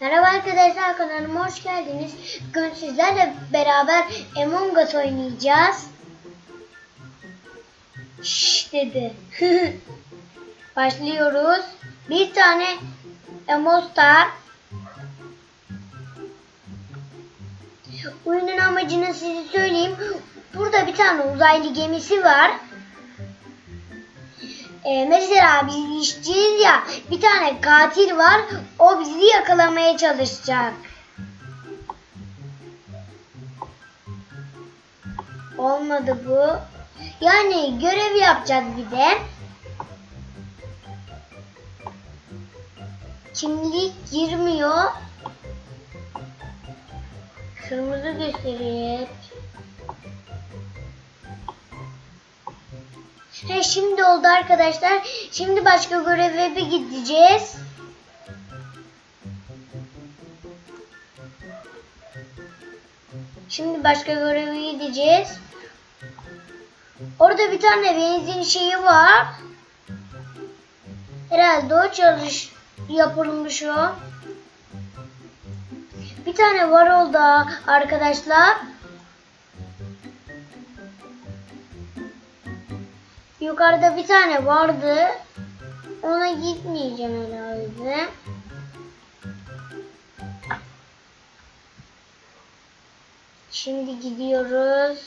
Merhaba arkadaşlar kanalıma hoş geldiniz. Bugün sizlerle beraber Among Us oynayacağız. Şşş dedi. Başlıyoruz. Bir tane Emostar. Oyunun amacını size söyleyeyim. Burada bir tane uzaylı gemisi var. Ee, mesela biz işçiyiz ya bir tane katil var o bizi yakalamaya çalışacak. Olmadı bu. Yani görev yapacağız bir de. Kimlik girmiyor. Kırmızı gösteriyor. He şimdi oldu arkadaşlar. Şimdi başka göreve bir gideceğiz. Şimdi başka göreve gideceğiz. Orada bir tane benzin şeyi var. Herhalde o çalış yapılmış o. Bir tane var oldu arkadaşlar. Yukarıda bir tane vardı. Ona gitmeyeceğim herhalde. Şimdi gidiyoruz.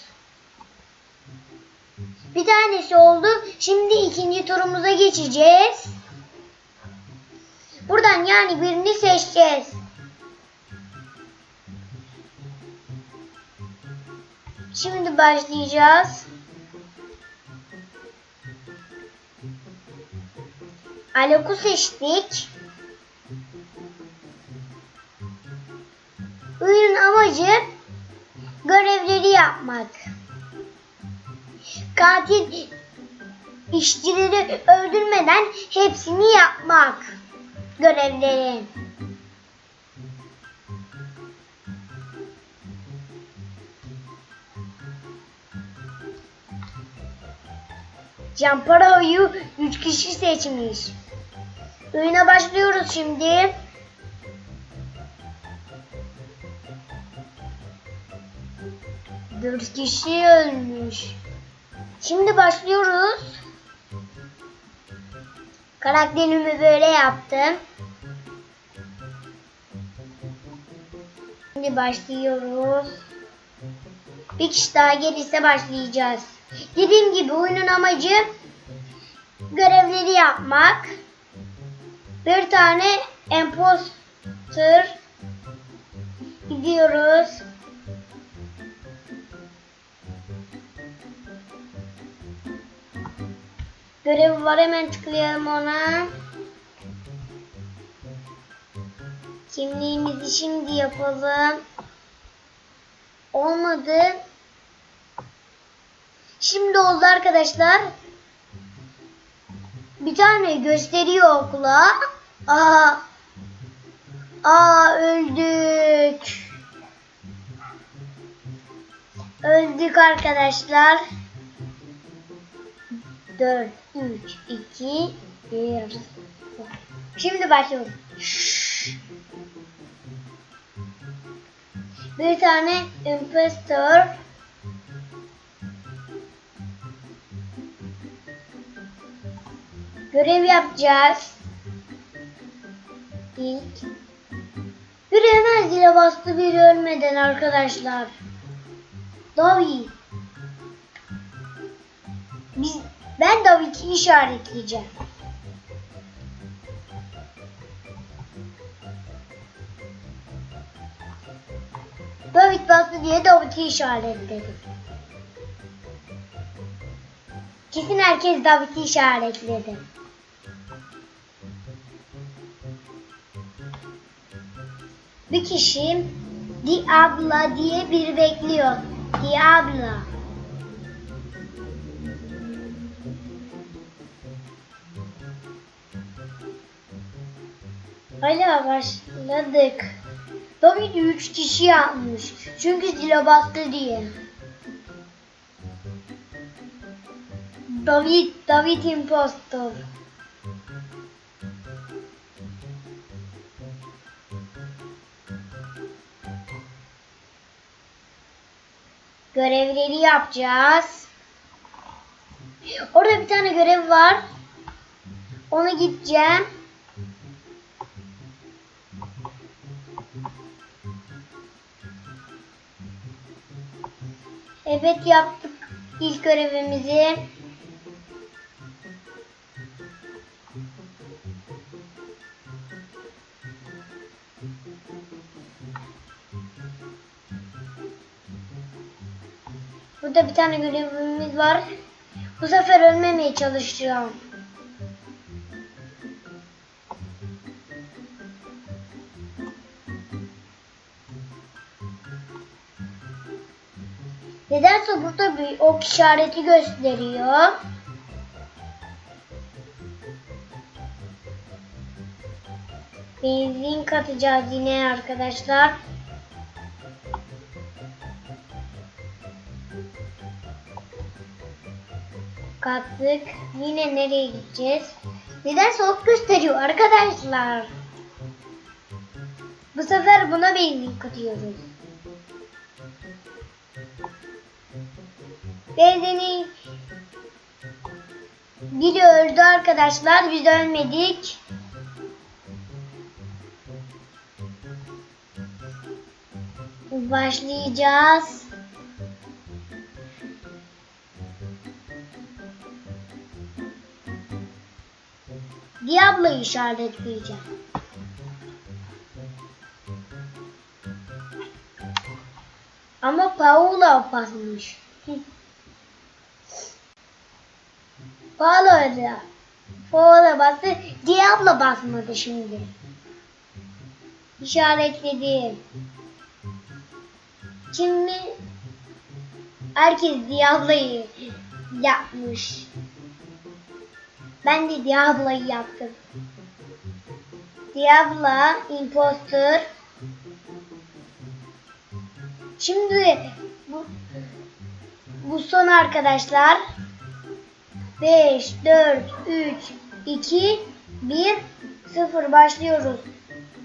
Bir tanesi oldu. Şimdi ikinci turumuza geçeceğiz. Buradan yani birini seçeceğiz. Şimdi başlayacağız. Alok'u seçtik. Oyunun amacı görevleri yapmak. Katil işçileri öldürmeden hepsini yapmak. Görevlerin. Camparo'yu 3 kişi seçmiş. Oyuna başlıyoruz şimdi. Dört kişi ölmüş. Şimdi başlıyoruz. Karakterimi böyle yaptım. Şimdi başlıyoruz. Bir kişi daha gelirse başlayacağız. Dediğim gibi oyunun amacı görevleri yapmak. Bir tane imposter gidiyoruz. Görev var hemen tıklayalım ona. Kimliğimizi şimdi yapalım. Olmadı. Şimdi oldu arkadaşlar. Bir tane gösteriyor okula. Aa. Aa öldük. Öldük arkadaşlar. 4 3 2 1 Şimdi başlıyoruz. Bir tane impostor Görev yapacağız. İlk. Biri hemen zile bastı biri ölmeden arkadaşlar. Davi. Biz, ben David'i işaretleyeceğim. David bastı diye David'i işaretledim. Kesin herkes David'i işaretledi. Bir kişi Diabla diye biri bekliyor. Diabla. Hala başladık. David 3 kişi yapmış. Çünkü zile bastı diye. David, David impostor. Görevleri yapacağız. Orada bir tane görev var. Ona gideceğim. Evet yaptık ilk görevimizi. Burada bir tane görevimiz var. Bu sefer ölmemeye çalışacağım. Nedense burada bir ok işareti gösteriyor. Benzin katacağız yine arkadaşlar. Kattık. Yine nereye gideceğiz? Nedense ok gösteriyor arkadaşlar. Bu sefer buna benzin katıyoruz. Benzini biri öldü arkadaşlar. Biz ölmedik. Başlayacağız. Diablo'yu işaretleyeceğim. Ama Paula basmış. Paula öldü. Paula bastı. Diablo basmadı şimdi. İşaretledim. Şimdi herkes Diablo'yu yapmış. Ben de Diablo'yu yaptım. Diablo, imposter. Şimdi bu, bu son arkadaşlar. 5, 4, 3, 2, 1, 0 başlıyoruz.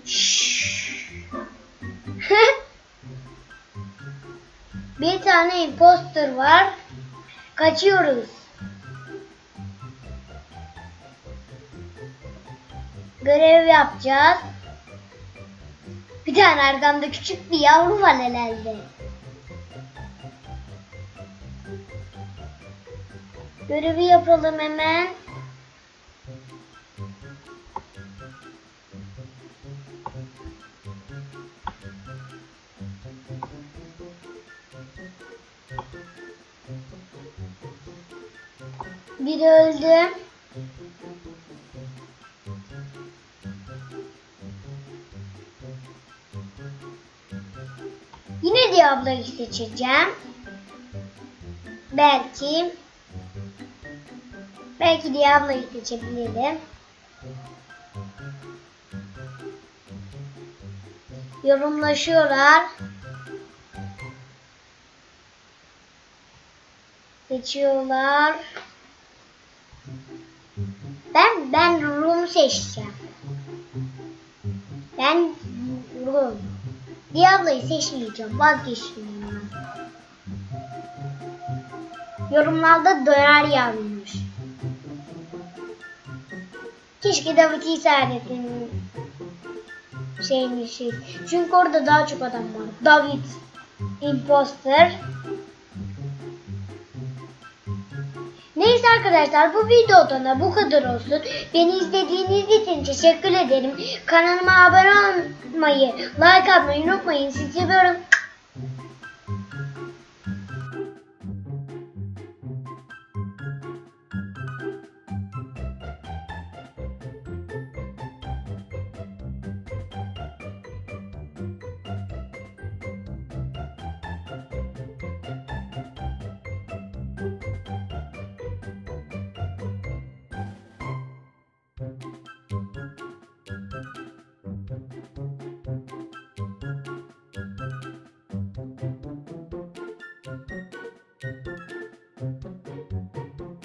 Bir tane imposter var. Kaçıyoruz. Görev yapacağız. Bir tane arkamda küçük bir yavru var herhalde. Görevi yapalım hemen. Biri öldü. Yine Diablo'yu seçeceğim. Belki belki Diablo'yu seçebilirim. Yorumlaşıyorlar. Seçiyorlar. Ben ben Rum seçeceğim. Ben Rum. Diablo'yu seçmeyeceğim. Vazgeçtim bundan. Yorumlarda döner yazmış. Keşke David'i işaretlemin şeymiş şey. Çünkü orada daha çok adam var. David, imposter. Neyse arkadaşlar bu videoda da bu kadar olsun. Beni izlediğiniz için teşekkür ederim. Kanalıma abone olmayı, like atmayı unutmayın. Sizi seviyorum.